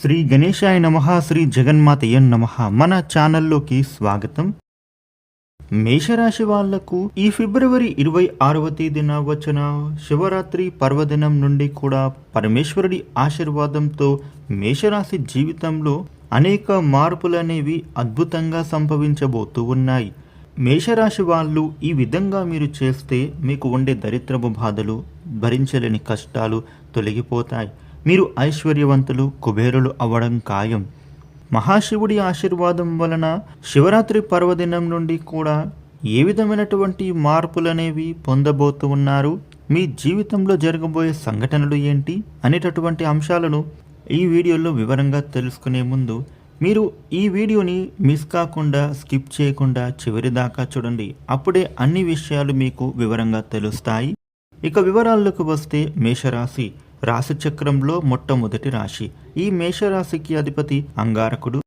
శ్రీ గణేశాయ నమ శ్రీ జగన్మాతయ్య నమ. మన ఛానల్లోకి స్వాగతం. మేషరాశి వాళ్ళకు ఈ ఫిబ్రవరి ఇరవై ఆరవ తేదీన వచ్చిన శివరాత్రి పర్వదినం నుండి కూడా పరమేశ్వరుడి ఆశీర్వాదంతో మేషరాశి జీవితంలో అనేక మార్పులనేవి అద్భుతంగా సంభవించబోతూ ఉన్నాయి. మేషరాశి వాళ్ళు ఈ విధంగా మీరు చేస్తే మీకు ఉండే దరిద్రపు బాధలు భరించలేని కష్టాలు తొలగిపోతాయి. మీరు ఐశ్వర్యవంతులు కుబేరులు అవ్వడం ఖాయం. మహాశివుడి ఆశీర్వాదం వలన శివరాత్రి పర్వదినం నుండి కూడా ఏ విధమైనటువంటి మార్పులు అనేవి పొందబోతూ ఉన్నారు? మీ జీవితంలో జరగబోయే సంఘటనలు ఏంటి? అనేటటువంటి అంశాలను ఈ వీడియోలో వివరంగా తెలుసుకునే ముందు మీరు ఈ వీడియోని మిస్ కాకుండా స్కిప్ చేయకుండా చివరి దాకా చూడండి. అప్పుడే అన్ని విషయాలు మీకు వివరంగా తెలుస్తాయి. ఇక వివరాల్లోకి వస్తే మేషరాశి. రాశిచక్రంలో మొట్టమొదటి రాశి. ఈ మేషరాశికి అధిపతి అంగారకుడు.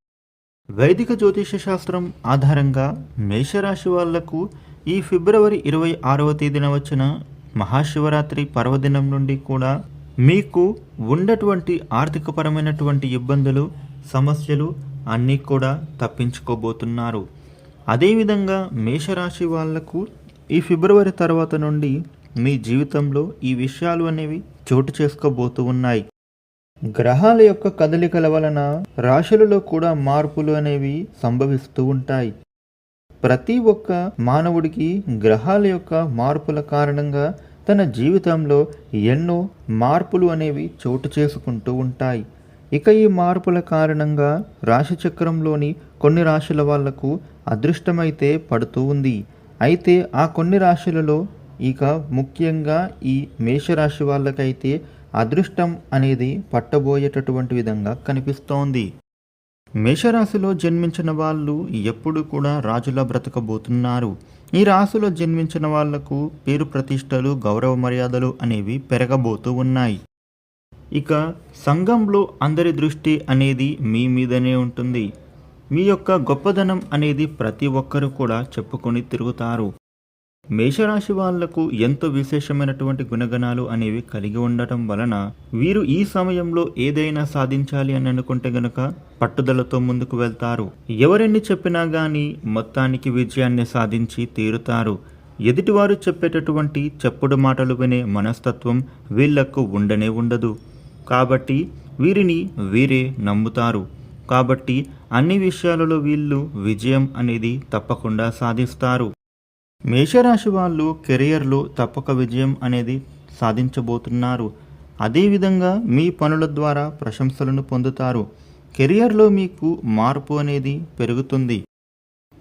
వైదిక జ్యోతిష శాస్త్రం ఆధారంగా మేషరాశి వాళ్ళకు ఈ ఫిబ్రవరి ఇరవై ఆరవ తేదీన వచ్చిన మహాశివరాత్రి పర్వదినం నుండి కూడా మీకు ఉన్నటువంటి ఆర్థికపరమైనటువంటి ఇబ్బందులు సమస్యలు అన్నీ కూడా తప్పించుకోబోతున్నారు. అదేవిధంగా మేషరాశి వాళ్ళకు ఈ ఫిబ్రవరి తర్వాత నుండి మీ జీవితంలో ఈ విషయాలు అనేవి చోటు చేసుకోబోతూ ఉన్నాయి. గ్రహాల యొక్క కదలికల వలన రాశులలో కూడా మార్పులు అనేవి సంభవిస్తూ ఉంటాయి. ప్రతి ఒక్క మానవుడికి గ్రహాల యొక్క మార్పుల కారణంగా తన జీవితంలో ఎన్నో మార్పులు అనేవి చోటు చేసుకుంటూ ఉంటాయి. ఇక ఈ మార్పుల కారణంగా రాశిచక్రంలోని కొన్ని రాశుల వాళ్ళకు అదృష్టమైతే పడుతూ ఉంది. అయితే ఆ కొన్ని రాశులలో ఇక ముఖ్యంగా ఈ మేషరాశి వాళ్ళకైతే అదృష్టం అనేది పట్టబోయేటటువంటి విధంగా కనిపిస్తోంది. మేషరాశిలో జన్మించిన వాళ్ళు ఎప్పుడు కూడా రాజులా బ్రతకబోతున్నారు. ఈ రాశిలో జన్మించిన వాళ్ళకు పేరు ప్రతిష్టలు గౌరవ మర్యాదలు అనేవి పెరగబోతూ ఉన్నాయి. ఇక సంఘంలో అందరి దృష్టి అనేది మీ మీదనే ఉంటుంది. మీ యొక్క గొప్పదనం అనేది ప్రతి ఒక్కరూ కూడా చెప్పుకొని తిరుగుతారు. మేషరాశి వాళ్ళకు ఎంతో విశేషమైనటువంటి గుణగణాలు అనేవి కలిగి ఉండటం వలన వీరు ఈ సమయంలో ఏదైనా సాధించాలి అని అనుకుంటే గనక పట్టుదలతో ముందుకు వెళ్తారు. ఎవరెన్ని చెప్పినా గాని మొత్తానికి విజయాన్ని సాధించి తీరుతారు. ఎదుటివారు చెప్పేటటువంటి చెప్పుడు మాటలు వినే మనస్తత్వం వీళ్ళకు ఉండనే ఉండదు. కాబట్టి వీరిని వీరే నమ్ముతారు. కాబట్టి అన్ని విషయాలలో వీళ్ళు విజయం అనేది తప్పకుండా సాధిస్తారు. మేషరాశి వాళ్ళు కెరియర్లో తప్పక విజయం అనేది సాధించబోతున్నారు. అదేవిధంగా మీ పనుల ద్వారా ప్రశంసలను పొందుతారు. కెరియర్లో మీకు మార్పు అనేది పెరుగుతుంది.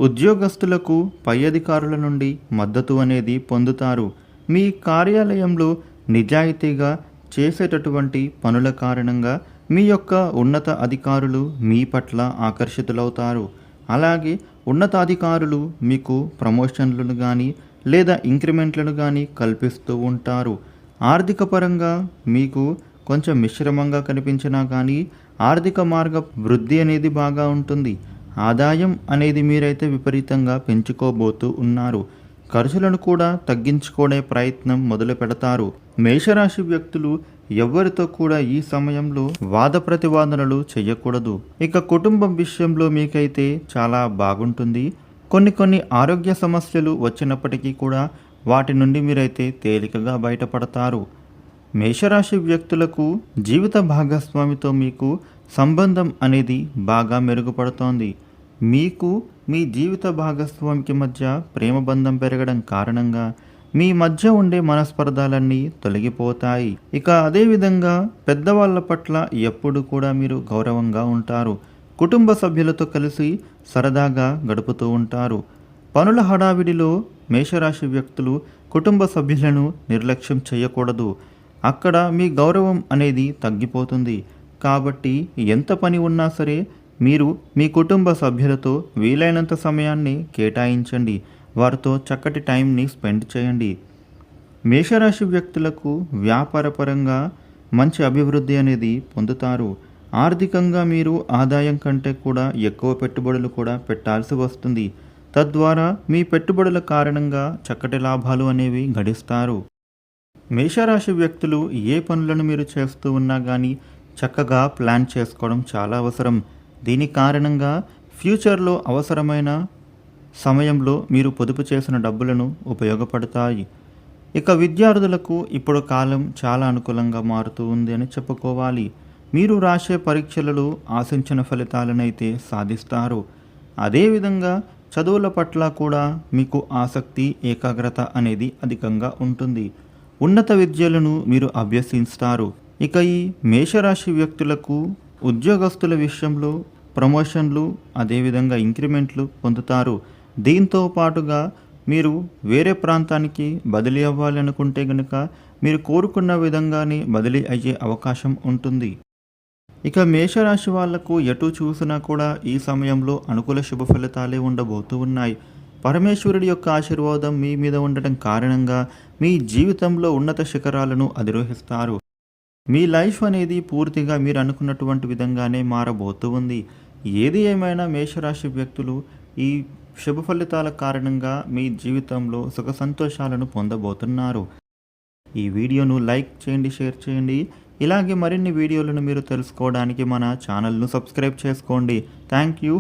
ఉద్యోగస్తులకు పై అధికారుల నుండి మద్దతు అనేది పొందుతారు. మీ కార్యాలయంలో నిజాయితీగా చేసేటటువంటి పనుల కారణంగా మీ యొక్క ఉన్నత అధికారులు మీ పట్ల ఆకర్షితులవుతారు. అలాగే ఉన్నతాధికారులు మీకు ప్రమోషన్లను కానీ లేదా ఇంక్రిమెంట్లను కానీ కల్పిస్తూ ఉంటారు. ఆర్థిక పరంగా మీకు కొంచెం మిశ్రమంగా కనిపించినా కానీ ఆర్థిక మార్గ వృద్ధి అనేది బాగా ఉంటుంది. ఆదాయం అనేది మీరైతే విపరీతంగా పెంచుకోబోతూ ఉన్నారు. ఖర్చులను కూడా తగ్గించుకునే ప్రయత్నం మొదలు పెడతారు. మేషరాశి వ్యక్తులు ఎవరితో కూడా ఈ సమయంలో వాద ప్రతివాదనలు చేయకూడదు ఇక కుటుంబం విషయంలో మీకైతే చాలా బాగుంటుంది. కొన్ని కొన్ని ఆరోగ్య సమస్యలు వచ్చినప్పటికీ కూడా వాటి నుండి మీరైతే తేలికగా బయటపడతారు. మేషరాశి వ్యక్తులకు జీవిత భాగస్వామితో మీకు సంబంధం అనేది బాగా మెరుగుపడుతోంది. మీకు మీ జీవిత భాగస్వామికి మధ్య ప్రేమ బంధం పెరగడం కారణంగా మీ మధ్య ఉండే మనస్పర్ధాలన్నీ తొలగిపోతాయి. ఇక అదేవిధంగా పెద్దవాళ్ళ పట్ల ఎప్పుడు కూడా మీరు గౌరవంగా ఉంటారు. కుటుంబ సభ్యులతో కలిసి సరదాగా గడుపుతూ ఉంటారు. పనుల హడావిడిలో మేషరాశి వ్యక్తులు కుటుంబ సభ్యులను నిర్లక్ష్యం చేయకూడదు. అక్కడ మీ గౌరవం అనేది తగ్గిపోతుంది. కాబట్టి ఎంత పని ఉన్నా సరే మీరు మీ కుటుంబ సభ్యులతో వీలైనంత సమయాన్ని కేటాయించండి. వారితో చక్కటి టైంని స్పెండ్ చేయండి. మేషరాశి వ్యక్తులకు వ్యాపారపరంగా మంచి అభివృద్ధి అనేది పొందుతారు. ఆర్థికంగా మీరు ఆదాయం కంటే కూడా ఎక్కువ పెట్టుబడులు కూడా పెట్టాల్సి వస్తుంది. తద్వారా మీ పెట్టుబడుల కారణంగా చక్కటి లాభాలు అనేవి గడిస్తారు. మేషరాశి వ్యక్తులు ఏ పనులను మీరు చేస్తూ ఉన్నా కానీ చక్కగా ప్లాన్ చేసుకోవడం చాలా అవసరం. దీని కారణంగా ఫ్యూచర్లో అవసరమైన సమయంలో మీరు పొదుపు చేసిన డబ్బులను ఉపయోగపడతాయి. ఇక విద్యార్థులకు ఇప్పుడు కాలం చాలా అనుకూలంగా మారుతూ ఉంది అని చెప్పుకోవాలి. మీరు రాసే పరీక్షలలో ఆశించిన ఫలితాలనైతే సాధిస్తారు. అదేవిధంగా చదువుల పట్ల కూడా మీకు ఆసక్తి ఏకాగ్రత అనేది అధికంగా ఉంటుంది. ఉన్నత విద్యలను మీరు అభ్యసిస్తారు ఇక ఈ మేషరాశి వ్యక్తులకు ఉద్యోగస్తుల విషయంలో ప్రమోషన్లు అదేవిధంగా ఇంక్రిమెంట్లు పొందుతారు. దీంతో పాటుగా మీరు వేరే ప్రాంతానికి బదిలీ అవ్వాలి అనుకుంటే గనుక మీరు కోరుకున్న విధంగానే బదిలీ అయ్యే అవకాశం ఉంటుంది. ఇక మేషరాశి వాళ్ళకు ఎటు చూసినా కూడా ఈ సమయంలో అనుకూల శుభ ఫలితాలే ఉండబోతూ ఉన్నాయి. పరమేశ్వరుడి యొక్క ఆశీర్వాదం మీ మీద ఉండటం కారణంగా మీ జీవితంలో ఉన్నత శిఖరాలను అధిరోహిస్తారు. మీ లైఫ్ అనేది పూర్తిగా మీరు అనుకున్నటువంటి విధంగానే మారబోతూ ఉంది. ఏది ఏమైనా మేషరాశి వ్యక్తులు ఈ శుభ ఫలితాల కారణంగా మీ జీవితంలో సుఖ సంతోషాలను పొందబోతున్నారు. ఈ వీడియోను లైక్ చేయండి షేర్ చేయండి. ఇలాగే మరిన్ని వీడియోలను మీరు తెలుసుకోవడానికి మన ఛానల్ను సబ్స్క్రైబ్ చేసుకోండి. Thank you.